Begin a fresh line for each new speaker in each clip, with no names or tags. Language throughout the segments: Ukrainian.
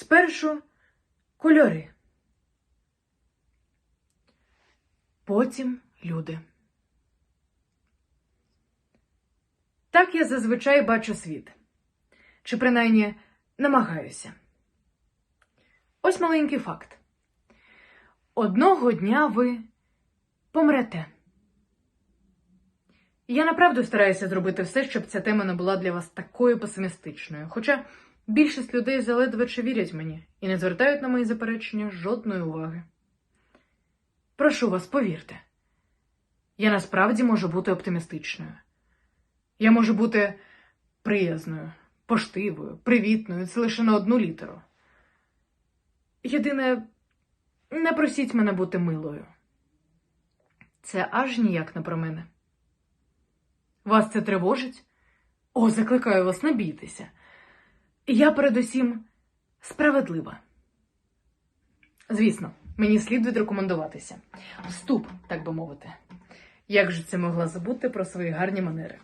Спершу кольори, потім люди. Так я зазвичай бачу світ. Чи принаймні намагаюся. Ось маленький факт. Одного дня ви помрете. Я направду стараюся зробити все, щоб ця тема не була для вас такою песимістичною. Хоча більшість людей заледве чи вірять мені і не звертають на мої заперечення жодної уваги. Прошу вас, повірте, я насправді можу бути оптимістичною. Я можу бути приязною, поштивою, привітною, це лише на одну літеру. Єдине, не просіть мене бути милою. Це аж ніяк не про мене. Вас це тривожить? О, закликаю вас, не бійтеся. Я передусім справедлива. Звісно, мені слід відрекомендуватися. Вступ, так би мовити. Як же це могла забути про свої гарні манери?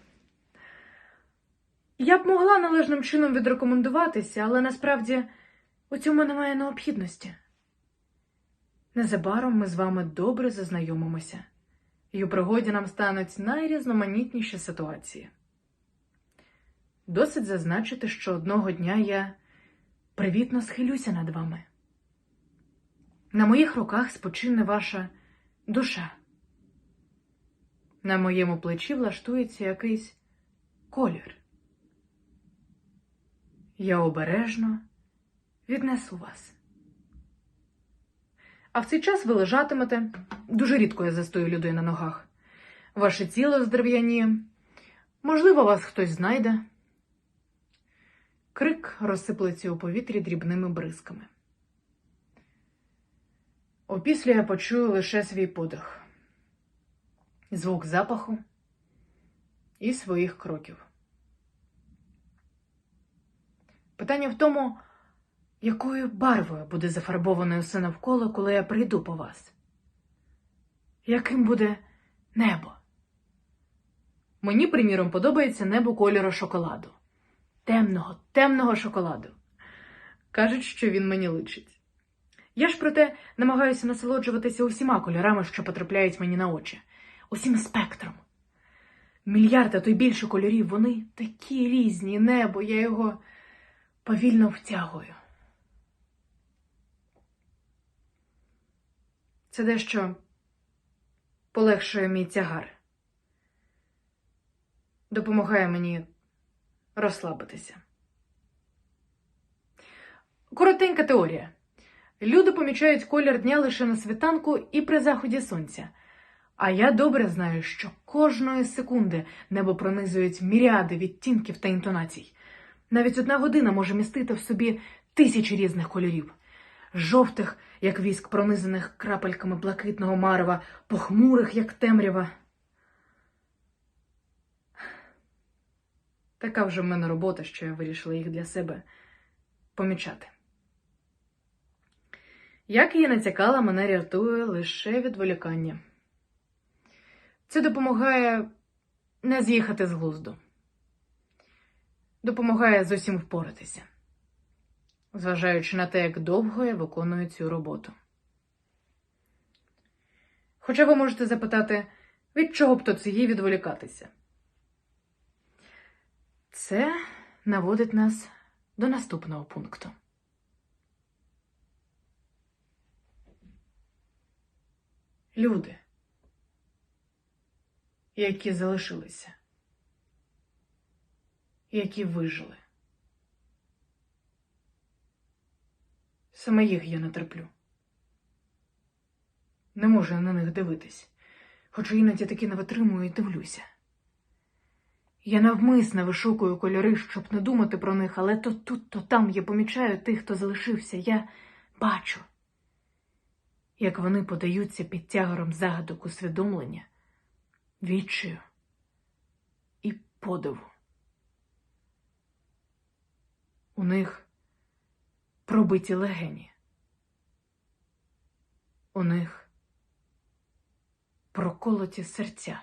Я б могла належним чином відрекомендуватися, але насправді у цьому немає необхідності. Незабаром ми з вами добре зазнайомимося, і у пригоді нам стануть найрізноманітніші ситуації. Досить зазначити, що одного дня я привітно схилюся над вами. На моїх руках спочине ваша душа. На моєму плечі влаштується якийсь колір. Я обережно віднесу вас. А в цей час ви лежатимете. Дуже рідко я застою людей на ногах. Ваше тіло здерев'яніє. Можливо, вас хтось знайде. Крик розсиплеться у повітрі дрібними бризками. Опісля я почую лише свій подих, звук запаху і своїх кроків. Питання в тому, якою барвою буде зафарбоване усе навколо, коли я прийду по вас? Яким буде небо? Мені, приміром, подобається небо кольору шоколаду. Темного, темного шоколаду. Кажуть, що він мені личить. Я ж проте намагаюся насолоджуватися усіма кольорами, що потрапляють мені на очі, усім спектром. Мільярд, а то й більше кольорів, вони такі різні, небо, я його повільно втягую. Це дещо полегшує мій тягар. Допомагає мені розслабитися. Коротенька теорія. Люди помічають колір дня лише на світанку і при заході сонця. А я добре знаю, що кожної секунди небо пронизують міріади відтінків та інтонацій. Навіть одна година може містити в собі тисячі різних кольорів. Жовтих, як віск, пронизаних крапельками блакитного марева, похмурих, як темрява. Така вже в мене робота, що я вирішила їх для себе помічати. Як її натякала, мене рятує лише відволікання. Це допомагає не з'їхати з глузду. Допомагає з усім впоратися, зважаючи на те, як довго я виконую цю роботу. Хоча ви можете запитати, від чого б то це їй відволікатися? Це наводить нас до наступного пункту. Люди, які залишилися, які вижили. Саме їх я не терплю. Не можу на них дивитись, хоча іноді таки не витримую і дивлюся. Я навмисно вишукую кольори, щоб не думати про них, але то тут, то там я помічаю тих, хто залишився. Я бачу, як вони подаються під тягаром загадок усвідомлення, відчаю і подиву. У них пробиті легені. У них проколоті серця.